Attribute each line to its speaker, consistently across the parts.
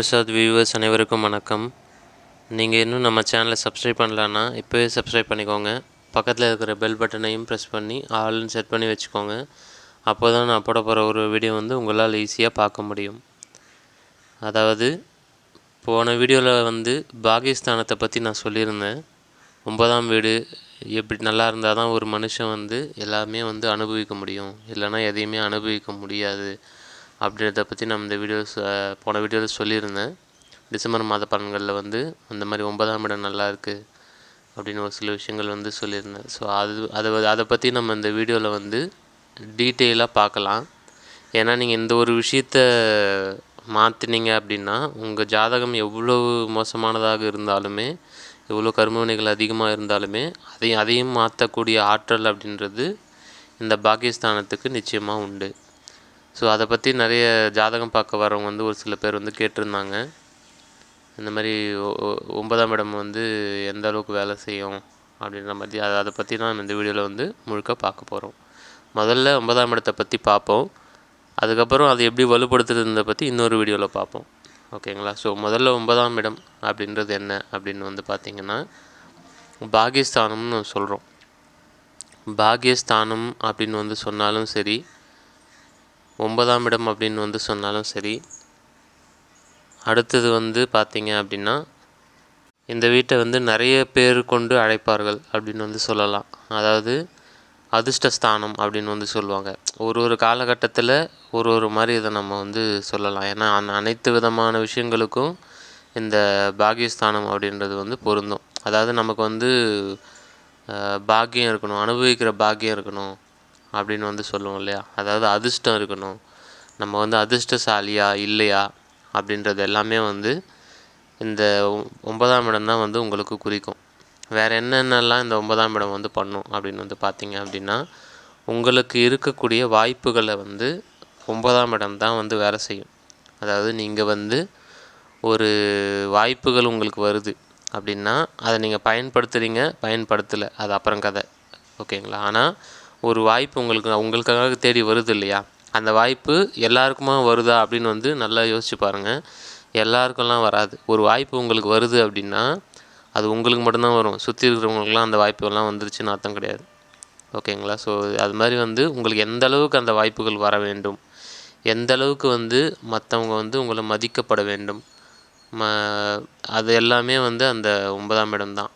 Speaker 1: Prasad viewers அனைவருக்கும் வணக்கம். நீங்கள் இன்னும் நம்ம சேனலை சப்ஸ்கிரைப் பண்ணலான்னா இப்போவே சப்ஸ்கிரைப் பண்ணிக்கோங்க. பக்கத்தில் இருக்கிற பெல் பட்டனையும் ப்ரெஸ் பண்ணி ஆல்னு செட் பண்ணி வச்சுக்கோங்க. அப்போ தான் நான் போட போகிற ஒரு வீடியோ வந்து உங்களால் ஈஸியாக பார்க்க முடியும். அதாவது போன வீடியோவில் வந்து பாகிஸ்தானத்தை பற்றி நான் சொல்லியிருந்தேன். ஒன்பதாம் வீடு எப்படி நல்லா இருந்தால் தான் ஒரு மனுஷன் வந்து எல்லாமே வந்து அனுபவிக்க முடியும். இல்லைன்னா எதையுமே அனுபவிக்க முடியாது. அப்படின்றத பற்றி நான் இந்த வீடியோஸ் போன வீடியோவில் சொல்லியிருந்தேன். டிசம்பர் மாத பலன்களில் வந்து அந்த மாதிரி ஒன்பதாம் இடம் நல்லா இருக்குது அப்படின்னு ஒரு சில விஷயங்கள் வந்து சொல்லியிருந்தேன். ஸோ அது அதை அதை பற்றி நம்ம இந்த வீடியோவில் வந்து டீட்டெயிலாக பார்க்கலாம். ஏன்னா நீங்கள் இந்த ஒரு விஷயத்த மாற்றினீங்க அப்படின்னா உங்கள் ஜாதகம் எவ்வளவு மோசமானதாக இருந்தாலுமே எவ்வளோ கர்மவினைகள் அதிகமாக இருந்தாலுமே அதையும் அதையும் மாற்றக்கூடிய ஆற்றல் அப்படின்றது இந்த பாகிஸ்தானத்துக்கு நிச்சயமாக உண்டு. ஸோ அதை பற்றி நிறைய ஜாதகம் பார்க்க வரவங்க வந்து ஒரு சில பேர் வந்து கேட்டிருந்தாங்க. இந்த மாதிரி ஒன்பதாம் இடம் வந்து எந்த அளவுக்கு வேலை செய்யும் அப்படின்ற மாதிரி அதை அதை பற்றி தான் இந்த வீடியோவில் வந்து முழுக்க பார்க்க போகிறோம் முதல்ல ஒன்பதாம் இடத்தை பற்றி பார்ப்போம். அதுக்கப்புறம் அதை எப்படி வலுப்படுத்துறதுன்றதை பற்றி இன்னொரு வீடியோவில் பார்ப்போம். ஓகேங்களா? ஸோ முதல்ல ஒன்பதாம் இடம் அப்படின்றது என்ன அப்படின்னு வந்து பார்த்திங்கன்னா பாகிஸ்தானம்னு சொல்கிறோம் பாகியஸ்தானம் அப்படின்னு வந்து சொன்னாலும் சரி ஒன்பதாம் இடம் அப்படின்னு வந்து சொன்னாலும் சரி. அடுத்தது வந்து பார்த்தீங்க அப்படின்னா இந்த வீட்டை வந்து நிறைய பேர் கொண்டு அழைப்பார்கள் அப்படின்னு வந்து சொல்லலாம். அதாவது அதிர்ஷ்டஸ்தானம் அப்படின்னு வந்து சொல்லுவாங்க. ஒரு ஒரு காலகட்டத்தில் ஒரு ஒரு மாதிரி இதை நம்ம வந்து சொல்லலாம். ஏன்னா அனைத்து விதமான விஷயங்களுக்கும் இந்த பாகியஸ்தானம் அப்படின்றது வந்து பொருந்தும். அதாவது நமக்கு வந்து பாக்கியம் இருக்கணும் அனுபவிக்கிற பாக்கியம் இருக்கணும். அப்படின்னு வந்து சொல்லுவோம் இல்லையா? அதாவது அதிர்ஷ்டம் இருக்கணும். நம்ம வந்து அதிர்ஷ்டசாலியா இல்லையா? அப்படின்றது எல்லாமே வந்து இந்த ஒன்பதாம் இடம் தான் வந்து உங்களுக்கு குறிக்கும். வேறு என்னென்னலாம் இந்த ஒன்பதாம் இடம் வந்து பண்ணும் அப்படின்னு வந்து பார்த்தீங்க அப்படின்னா உங்களுக்கு இருக்கக்கூடிய வாய்ப்புகளை வந்து ஒன்பதாம் இடம் தான் வந்து வேலை செய்யும். அதாவது நீங்கள் வந்து ஒரு வாய்ப்புகள் உங்களுக்கு வருது அப்படின்னா அதை நீங்கள் பயன்படுத்துகிறீங்க பயன்படுத்தலை அது அப்புறம் கதை. ஓகேங்களா? ஆனால் ஒரு வாய்ப்பு உங்களுக்கு உங்களுக்காக தேடி வருது இல்லையா? அந்த வாய்ப்பு எல்லாருக்குமா வருதா அப்படின்னு வந்து நல்லா யோசிச்சு பாருங்கள் எல்லாருக்கெல்லாம் வராது. ஒரு வாய்ப்பு உங்களுக்கு வருது அப்படின்னா அது உங்களுக்கு மட்டும்தான் வரும். சுற்றி இருக்கிறவங்களுக்குலாம் அந்த வாய்ப்புகள்லாம் வந்துருச்சுன்னு அர்த்தம் கிடையாது. ஓகேங்களா? ஸோ அது மாதிரி வந்து உங்களுக்கு எந்த அளவுக்கு அந்த வாய்ப்புகள் வர வேண்டும்? எந்த அளவுக்கு வந்து மற்றவங்க வந்து உங்களை மதிக்கப்பட வேண்டும்? ம அது எல்லாமே வந்து அந்த ஒன்பதாம் இடம் தான்.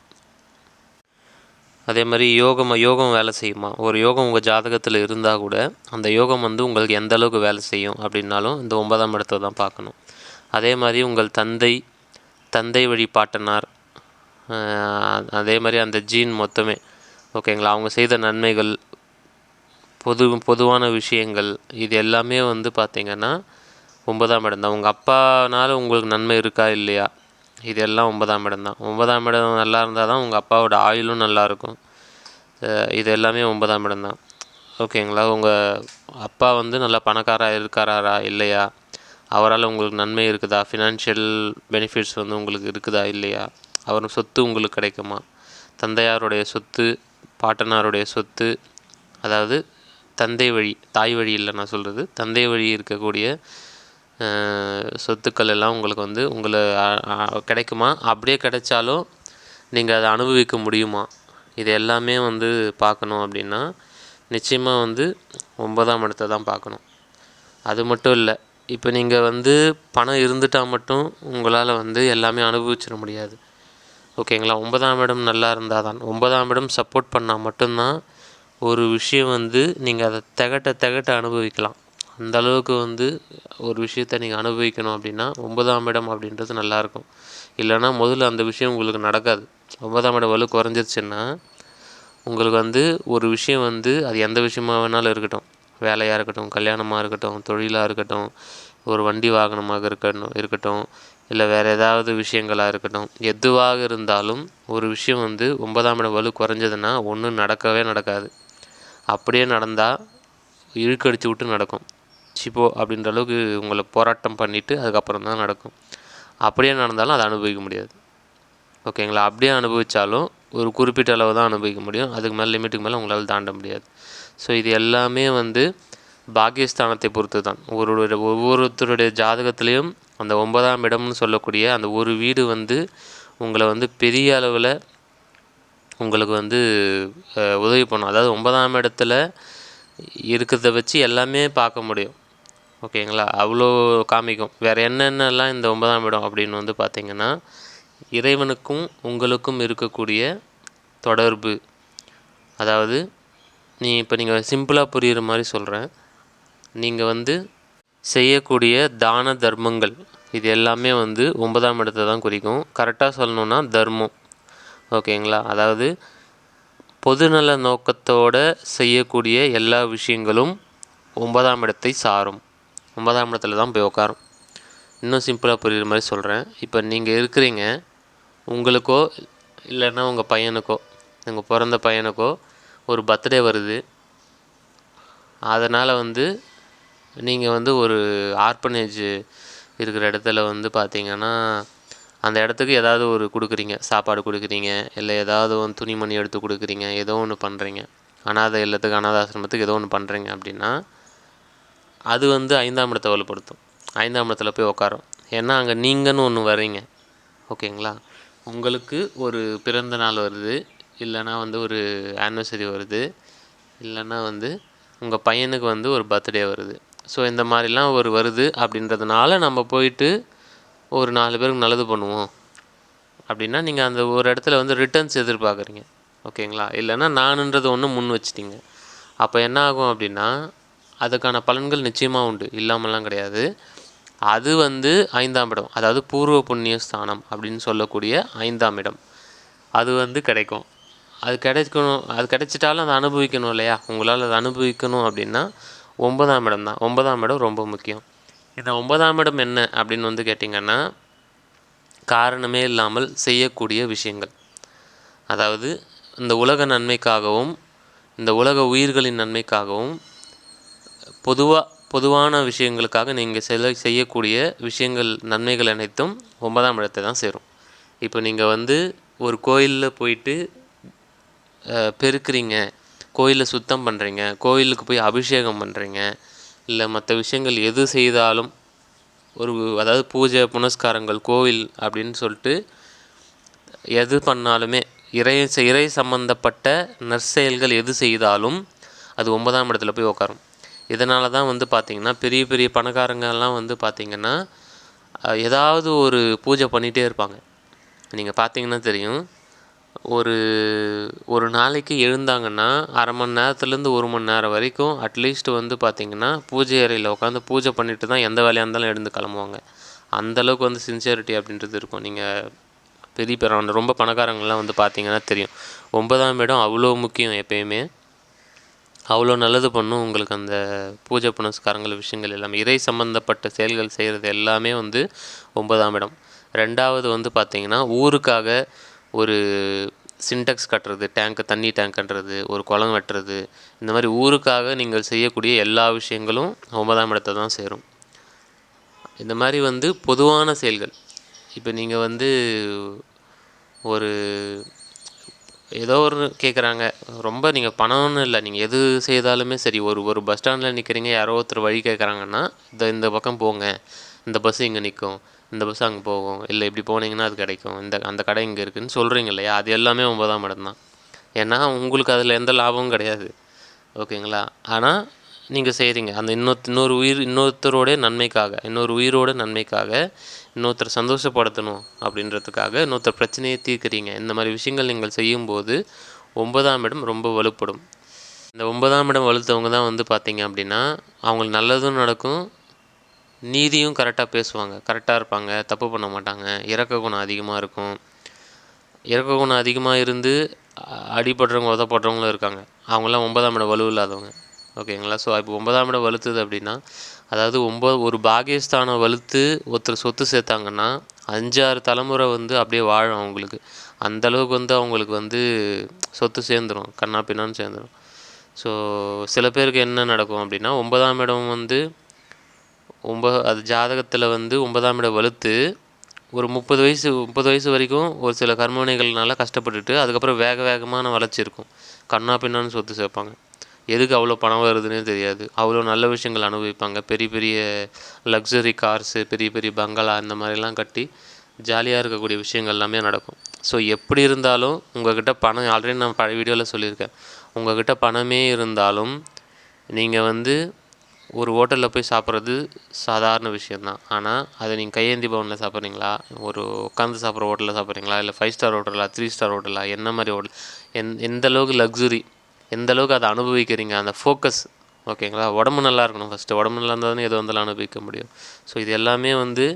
Speaker 1: அதே மாதிரி யோகம் யோகம் வேலை செய்யுமா? ஒரு யோகம் உங்கள் ஜாதகத்தில் இருந்தால் கூட அந்த யோகம் வந்து உங்களுக்கு எந்த அளவுக்கு வேலை செய்யும் அப்படின்னாலும் இந்த ஒன்பதாம் இடத்தை தான் பார்க்கணும். அதே மாதிரி உங்கள் தந்தை தந்தை வழி பாட்டனார் அதே மாதிரி அந்த ஜீன் மொத்தமே ஓகேங்களா அவங்க செய்த நன்மைகள் பொது பொதுவான விஷயங்கள் இது எல்லாமே வந்து பார்த்திங்கன்னா ஒன்பதாம் இடம் தான். உங்கள் அப்பானால உங்களுக்கு நன்மை இருக்கா இல்லையா? இது எல்லாம் ஒன்பதாம் இடம் தான். ஒன்பதாம் இடம் நல்லா இருந்தால் தான் உங்கள் அப்பாவோட ஆயுளும் நல்லாயிருக்கும் இது எல்லாமே ஒன்பதாம் இடம் தான். ஓகேங்களா? உங்கள் அப்பா வந்து நல்லா பணக்காராக இருக்காரா இல்லையா? அவரால் உங்களுக்கு நன்மை இருக்குதா? ஃபினான்ஷியல் பெனிஃபிட்ஸ் வந்து உங்களுக்கு இருக்குதா இல்லையா? அவர் சொத்து உங்களுக்கு கிடைக்குமா? தந்தையாருடைய சொத்து பாட்டனாருடைய சொத்து அதாவது தந்தை வழி தாய் வழி இல்லை நான் சொல்கிறது தந்தை வழி இருக்கக்கூடிய சொத்துக்கள் எல்லாம் உங்களுக்கு வந்து உங்களை கிடைக்குமா? அப்படியே கிடைச்சாலும் நீங்கள் அதை அனுபவிக்க முடியுமா? இது எல்லாமே வந்து பார்க்கணும் அப்படின்னா நிச்சயமாக வந்து ஒன்பதாம் இடத்தை தான் பார்க்கணும். அது மட்டும் இல்லை இப்போ நீங்கள் வந்து பணம் இருந்துட்டால் மட்டும் உங்களால் வந்து எல்லாமே அனுபவிச்சிட முடியாது. ஓகேங்களா ஒன்பதாம் இடம் நல்லா இருந்தால் தான். ஒன்பதாம் இடம் சப்போர்ட் பண்ணால் மட்டும்தான் ஒரு விஷயம் வந்து நீங்கள் அதை திகட்ட திகட்ட அனுபவிக்கலாம். அந்த அளவுக்கு வந்து ஒரு விஷயத்தை நீங்கள் அனுபவிக்கணும் அப்படின்னா ஒன்பதாம் இடம் அப்படின்றது நல்லாயிருக்கும் இல்லைன்னா முதல்ல அந்த விஷயம் உங்களுக்கு நடக்காது. ஒன்பதாம் இடம் வலு குறைஞ்சிருச்சுன்னா உங்களுக்கு வந்து ஒரு விஷயம் வந்து அது எந்த விஷயமா வேணாலும் இருக்கட்டும். வேலையாக இருக்கட்டும் கல்யாணமாக இருக்கட்டும் தொழிலாக இருக்கட்டும் ஒரு வண்டி வாகனமாக இருக்கணும் இருக்கட்டும் இல்லை வேறு ஏதாவது விஷயங்களாக இருக்கட்டும். எதுவாக இருந்தாலும் ஒரு விஷயம் வந்து ஒன்பதாம் இடம் வலு குறைஞ்சதுன்னா ஒன்றும் நடக்கவே நடக்காது. அப்படியே நடந்தால் இழுக்கடிச்சு விட்டு நடக்கும். சிப்போ அப்படின்ற அளவுக்கு உங்களை போராட்டம் பண்ணிவிட்டு அதுக்கப்புறம் தான் நடக்கும். அப்படியே நடந்தாலும் அதை அனுபவிக்க முடியாது. ஓகேங்களா? அப்படியே அனுபவித்தாலும் ஒரு குறிப்பிட்ட அளவு தான் அனுபவிக்க முடியும். அதுக்கு மேலே லிமிட்டுக்கு மேலே உங்களால் தாண்ட முடியாது. ஸோ இது எல்லாமே வந்து பாக்கியஸ்தானத்தை பொறுத்து தான் ஒரு ஒவ்வொருத்தருடைய ஜாதகத்துலேயும் அந்த ஒன்பதாம் இடம்னு சொல்லக்கூடிய அந்த ஒரு வீடு வந்து உங்களை வந்து பெரிய அளவில் உங்களுக்கு வந்து உதவி பண்ணும். அதாவது ஒன்பதாம் இடத்துல இருக்கிறத வச்சு எல்லாமே பார்க்க முடியும். ஓகேங்களா? அவ்வளோ காமிக்கும். வேறு என்னென்னலாம் இந்த ஒன்பதாம் இடம் அப்படின்னு வந்து பார்த்தீங்கன்னா இறைவனுக்கும் உங்களுக்கும் இருக்கக்கூடிய தொடர்பு. அதாவது நீ இப்போ நீங்கள் சிம்பிளாக புரிகிற மாதிரி சொல்கிறேன் நீங்கள் வந்து செய்யக்கூடிய தான தர்மங்கள் இது எல்லாமே வந்து ஒன்பதாம் இடத்தை தான் குறிக்கும். கரெக்டாக சொல்லணுன்னா தர்மம். ஓகேங்களா? அதாவது பொதுநல நோக்கத்தோட செய்யக்கூடிய எல்லா விஷயங்களும் ஒன்பதாம் இடத்தை சாரும். ஒன்பதாம் இடத்துல தான் போய் உட்காரும் இன்னும் சிம்பிளாக புரியுற மாதிரி சொல்கிறேன் இப்போ நீங்கள் இருக்கிறீங்க உங்களுக்கோ இல்லைன்னா உங்கள் பையனுக்கோ உங்கள் பிறந்த பையனுக்கோ ஒரு பர்த்டே வருது. அதனால் வந்து நீங்கள் வந்து ஒரு ஆர்ப்பனேஜ் இருக்கிற இடத்துல வந்து பார்த்தீங்கன்னா அந்த இடத்துக்கு ஏதாவது ஒரு கொடுக்குறீங்க. சாப்பாடு கொடுக்குறீங்க இல்லை ஏதாவது ஒன்று துணிமணி எடுத்து கொடுக்குறீங்க ஏதோ ஒன்று பண்ணுறீங்க அனாதை இல்லத்துக்கு அனாதாசிரமத்துக்கு ஏதோ ஒன்று பண்ணுறீங்க அப்படின்னா அது வந்து ஐந்தாம் இடத்தை வலுப்படுத்தும். ஐந்தாம் இடத்துல போய் உட்காரும் ஏன்னா அங்கே நீங்கன்னு ஒன்று வர்றீங்க. ஓகேங்களா? உங்களுக்கு ஒரு பிறந்த நாள் வருது. இல்லைன்னா வந்து ஒரு ஆனிவர்சரி வருது. இல்லைன்னா வந்து உங்கள் பையனுக்கு வந்து ஒரு பர்த்டே வருது. ஸோ இந்த மாதிரிலாம் ஒரு வருது அப்படின்றதுனால நம்ம போயிட்டு ஒரு நாலு பேருக்கு நல்லது பண்ணுவோம். அப்படின்னா நீங்கள் அந்த ஒரு இடத்துல வந்து ரிட்டர்ன்ஸ் எதிர்பார்க்குறீங்க. ஓகேங்களா? இல்லைன்னா நானுன்றது ஒன்று முன் வச்சிட்டிங்க. அப்போ என்ன ஆகும் அப்படின்னா அதுக்கான பலன்கள் நிச்சயமாக உண்டு. இல்லாமலாம் கிடையாது. அது வந்து ஐந்தாம் இடம். அதாவது பூர்வ புண்ணிய ஸ்தானம் அப்படின்னு சொல்லக்கூடிய ஐந்தாம் இடம். அது வந்து கிடைக்கும். அது கிடைக்கணும். அது கிடைச்சிட்டாலும் அதை அனுபவிக்கணும் இல்லையா? உங்களால் அதை அனுபவிக்கணும் அப்படின்னா ஒன்பதாம் இடம் தான். ஒன்பதாம் இடம் ரொம்ப முக்கியம். இந்த ஒன்பதாம் இடம் என்ன அப்படின்னு வந்து கேட்டிங்கன்னா காரணமே இல்லாமல் செய்யக்கூடிய விஷயங்கள். அதாவது இந்த உலக நன்மைக்காகவும் இந்த உலக உயிர்களின் நன்மைக்காகவும் பொதுவாக பொதுவான விஷயங்களுக்காக நீங்கள் செல செய்யக்கூடிய விஷயங்கள் நன்மைகள் அனைத்தும் ஒன்பதாம் இடத்தை தான் சேரும். இப்போ நீங்கள் வந்து ஒரு கோயிலில் போயிட்டு பெருக்கிறீங்க கோயிலில் கோயிலை சுத்தம் பண்ணுறீங்க கோயிலுக்கு போய் அபிஷேகம் பண்ணுறீங்க இல்லை மற்ற விஷயங்கள் எது செய்தாலும் ஒரு அதாவது பூஜை புனஸ்காரங்கள் கோவில் அப்படின்னு சொல்லிட்டு எது பண்ணாலுமே இறை இறை சம்பந்தப்பட்ட நற்செயல்கள் எது செய்தாலும் அது ஒன்பதாம் இடத்துல போய் உட்காரும் இதனால தான் வந்து பார்த்திங்கன்னா பெரிய பெரிய பணக்காரங்கெல்லாம் வந்து பார்த்திங்கன்னா ஏதாவது ஒரு பூஜை பண்ணிகிட்டே இருப்பாங்க. நீங்கள் பார்த்தீங்கன்னா தெரியும். ஒரு ஒரு நாளைக்கு எழுந்தாங்கன்னா அரை மணி நேரத்துலேருந்து ஒரு மணி நேரம் வரைக்கும் அட்லீஸ்ட் வந்து பார்த்திங்கன்னா பூஜை அறையில் உட்காந்து பூஜை பண்ணிட்டு தான் எந்த வேலையாக இருந்தாலும் எழுந்து கிளம்புவாங்க. அந்தளவுக்கு வந்து சின்சியரிட்டி அப்படின்றது இருக்கும். நீங்கள் பெரிய பெற ரொம்ப பணக்காரங்கள்லாம் வந்து பார்த்திங்கன்னா தெரியும். ஒன்பதாம் இடம் அவ்வளோ முக்கியம் எப்பயுமே. அவ்வளோ நல்லது பண்ணும். உங்களுக்கு அந்த பூஜை புனஸ்காரங்கள் விஷயங்கள் எல்லாமே இறை சம்பந்தப்பட்ட செயல்கள் செய்கிறது எல்லாமே வந்து ஒன்பதாம் இடம். ரெண்டாவது வந்து பார்த்தீங்கன்னா ஊருக்காக ஒரு சின்டெக்ஸ் கட்டுறது டேங்க்கு தண்ணி டேங்க் கட்டுறது ஒரு குளம் வெட்டுறது இந்த மாதிரி ஊருக்காக நீங்கள் செய்யக்கூடிய எல்லா விஷயங்களும் ஒன்பதாம் இடத்தை தான் சேரும். இந்த மாதிரி வந்து பொதுவான செயல்கள். இப்போ நீங்கள் வந்து ஒரு ஏதோ ஒரு கேட்குறாங்க ரொம்ப நீங்கள் பணம்னு இல்லை. நீங்கள் எது செய்தாலுமே சரி ஒரு ஒரு பஸ் ஸ்டாண்டில் நிற்கிறீங்க யாரோ ஒருத்தர் வழி கேட்குறாங்கன்னா இந்த இந்த பக்கம் போங்க. இந்த பஸ் இங்கே நிற்கும் இந்த பஸ் அங்கே போகும். இல்லை இப்படி போனீங்கன்னா அது கிடைக்கும். இந்த அந்த கடை இங்கே இருக்குதுன்னு சொல்கிறீங்க இல்லையா? அது எல்லாமே ஒன்பதாம் இடம் தான் ஏன்னா உங்களுக்கு அதில் எந்த லாபமும் கிடையாது. ஓகேங்களா? ஆனால் நீங்கள் செய்கிறீங்க அந்த இன்னொரு இன்னொரு உயிர் இன்னொருத்தரோடைய நன்மைக்காக இன்னொரு உயிரோட நன்மைக்காக இன்னொருத்தர் சந்தோஷப்படுத்தணும் அப்படின்றதுக்காக இன்னொருத்தர் பிரச்சனையை தீர்க்குறீங்க. இந்த மாதிரி விஷயங்கள் நீங்கள் செய்யும்போது ஒன்பதாம் இடம் ரொம்ப வலுப்படும். இந்த ஒன்பதாம் இடம் வலுத்தவங்க தான் வந்து பார்த்தீங்க அப்படின்னா அவங்களுக்கு நல்லதும் நடக்கும் நீதியும் கரெக்டாக பேசுவாங்க. கரெக்டாக இருப்பாங்க தப்பு பண்ண மாட்டாங்க இறக்க குணம் அதிகமாக இருக்கும். இறக்க குணம் அதிகமாக இருந்து அடிபடுறவங்க உதப்படுறவங்களும் இருக்காங்க. அவங்களாம் ஒன்பதாம் இடம் வலு இல்லாதவங்க ஓகேங்களா ஸோ இப்போ ஒன்பதாம் இடம் வலுத்துது அப்படின்னா அதாவது ஒம்பது ஒரு பாகியஸ்தானம் வலுத்து ஒருத்தர் சொத்து சேர்த்தாங்கன்னா அஞ்சாறு தலைமுறை வந்து அப்படியே வாழும் அவங்களுக்கு. அந்த அளவுக்கு வந்து அவங்களுக்கு வந்து சொத்து சேர்ந்துடும் கண்ணா பின்னான்னு சேர்ந்துடும் ஸோ சில பேருக்கு என்ன நடக்கும் அப்படின்னா ஒன்பதாம் இடம் வந்து ஒம்ப அது ஜாதகத்தில் வந்து ஒன்பதாம் இடம் வலுத்து ஒரு முப்பது வயசு முப்பது வயசு வரைக்கும் ஒரு சில கர்மவினைகள்னால கஷ்டப்பட்டுட்டு அதுக்கப்புறம் வேக வேகமான வளர்ச்சி இருக்கும். கண்ணா பின்னான்னு சொத்து சேர்ப்பாங்க. எதுக்கு அவ்வளோ பணம் வருதுன்னே தெரியாது. அவ்வளோ நல்ல விஷயங்கள் அனுபவிப்பாங்க. பெரிய பெரிய லக்ஸரி கார்ஸு பெரிய பெரிய பங்களா இந்த மாதிரிலாம் கட்டி ஜாலியாக இருக்கக்கூடிய விஷயங்கள் எல்லாமே நடக்கும். ஸோ எப்படி இருந்தாலும் உங்கள்கிட்ட பணம் ஆல்ரெடி நான் பழைய வீடியோவில் சொல்லியிருக்கேன். உங்கள்கிட்ட பணமே இருந்தாலும் நீங்கள் வந்து ஒரு ஹோட்டலில் போய் சாப்பிட்றது சாதாரண விஷயந்தான் ஆனால் அதை நீங்கள் கையேந்தி பவனில் சாப்பிட்றீங்களா? ஒரு உட்காந்து சாப்பிட்ற ஹோட்டலில் சாப்பிட்றீங்களா? இல்லை ஃபைவ் ஸ்டார் ஹோட்டலா த்ரீ ஸ்டார் ஹோட்டலா என்ன மாதிரி ஹோட்டல் எந் எந்த அளவுக்கு லக்ஸுரி எந்த அளவுக்கு அதை அனுபவிக்கிறீங்க? அந்த ஃபோக்கஸ் ஓகேங்களா? உடம்பு நல்லா இருக்கணும் ஃபஸ்ட்டு உடம்பு நல்லா இருந்தால் தானே எது வந்தாலும் அனுபவிக்க முடியும். ஸோ இது எல்லாமே வந்து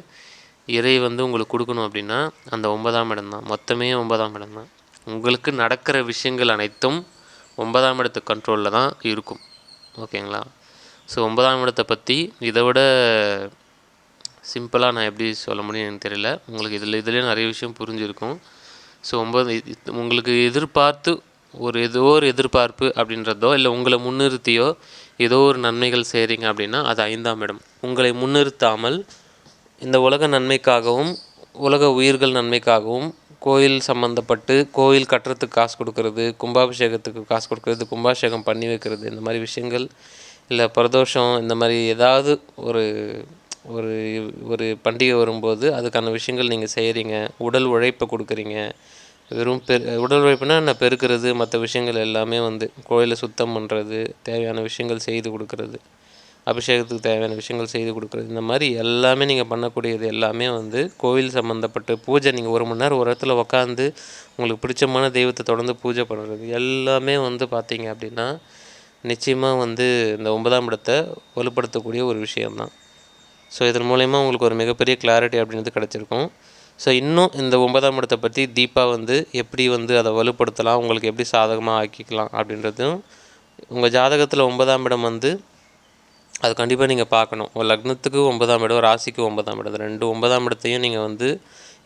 Speaker 1: இறை வந்து உங்களுக்கு கொடுக்கணும் அப்படின்னா அந்த ஒன்பதாம் இடம் தான். மொத்தமே ஒன்பதாம் இடம் தான். உங்களுக்கு நடக்கிற விஷயங்கள் அனைத்தும் ஒன்பதாம் இடத்து கண்ட்ரோலில் தான் இருக்கும். ஓகேங்களா? ஸோ ஒன்பதாம் இடத்தை பற்றி இதை விட சிம்பிளாக நான் எப்படி சொல்ல முடியும் எனக்கு தெரியல. உங்களுக்கு இதில் இதுலேயே நிறைய விஷயம் புரிஞ்சிருக்கும். ஸோ ஒன்பது உங்களுக்கு எதிர்பார்த்து ஒரு ஏதோ ஒரு எதிர்பார்ப்பு அப்படின்றதோ இல்லை உங்களை முன்னிறுத்தியோ ஏதோ ஒரு நன்மைகள் செய்கிறீங்க அப்படின்னா அது ஐந்தாம் இடம். உங்களை முன்னிறுத்தாமல் இந்த உலக நன்மைக்காகவும் உலக உயிர்கள் நன்மைக்காகவும் கோயில் சம்மந்தப்பட்டு கோயில் கட்டுறதுக்கு காசு கொடுக்கறது கும்பாபிஷேகத்துக்கு காசு கொடுக்கறது கும்பாபிஷேகம் பண்ணி வைக்கிறது இந்த மாதிரி விஷயங்கள் இல்லை பிரதோஷம் இந்த மாதிரி ஏதாவது ஒரு ஒரு ஒரு பண்டிகை வரும்போது அதுக்கான விஷயங்கள் நீங்கள் செய்கிறீங்க உடல் உழைப்பை கொடுக்குறீங்க வெறும் பெரு உடல் உழைப்புனா நான் பெருக்கிறது மற்ற விஷயங்கள் எல்லாமே வந்து கோயிலை சுத்தம் பண்ணுறது தேவையான விஷயங்கள் செய்து கொடுக்கறது அபிஷேகத்துக்கு தேவையான விஷயங்கள் செய்து கொடுக்குறது. இந்த மாதிரி எல்லாமே நீங்கள் பண்ணக்கூடியது எல்லாமே வந்து கோவில் சம்மந்தப்பட்டு பூஜை. நீங்கள் ஒரு மணி நேரம் ஒரு இடத்துல உக்காந்து உங்களுக்கு பிடிச்சமான தெய்வத்தை தொடர்ந்து பூஜை பண்ணுறது எல்லாமே வந்து பார்த்தீங்க அப்படின்னா நிச்சயமாக வந்து இந்த ஒன்பதாம் இடத்தை வலுப்படுத்தக்கூடிய ஒரு விஷயம்தான். ஸோ இதன் மூலயமா உங்களுக்கு ஒரு மிகப்பெரிய கிளாரிட்டி அப்படின்றது கிடச்சிருக்கும். ஸோ இன்னும் இந்த ஒன்பதாம் இடத்தை பற்றி தீபா வந்து எப்படி வந்து அதை வலுப்படுத்தலாம் உங்களுக்கு எப்படி சாதகமாக ஆக்கிக்கலாம் அப்படின்றதும் உங்கள் ஜாதகத்தில் ஒன்பதாம் இடம் வந்து அது கண்டிப்பாக நீங்கள் பார்க்கணும். ஒரு லக்னத்துக்கு ஒன்பதாம் இடம் ராசிக்கு ஒன்பதாம் இடம். ரெண்டு ஒன்பதாம் இடத்தையும் நீங்கள் வந்து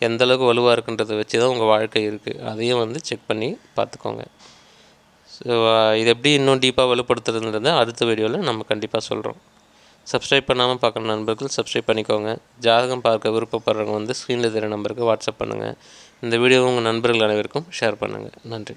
Speaker 1: எந்தளவுக்கு வலுவாக இருக்குன்றதை வச்சு தான் உங்கள் வாழ்க்கை இருக்குது அதையும் வந்து செக் பண்ணி பார்த்துக்கோங்க. ஸோ இது எப்படி இன்னும் டீப்பாக வலுப்படுத்துறதுன்றதை அடுத்த வீடியோவில் நம்ம கண்டிப்பாக சொல்கிறோம் சப்ஸ்கிரைப் பண்ணாமல் பார்க்குற நண்பர்கள் சப்ஸ்கிரைப் பண்ணிக்கோங்க. ஜாதகம் பார்க்க விருப்பப்படுறவங்க வந்து ஸ்க்ரீனில் தெரிய நம்பருக்கு வாட்ஸ்அப் பண்ணுங்கள் இந்த வீடியோவை உங்கள் நண்பர்கள் அனைவருக்கும் ஷேர் பண்ணுங்கள் நன்றி.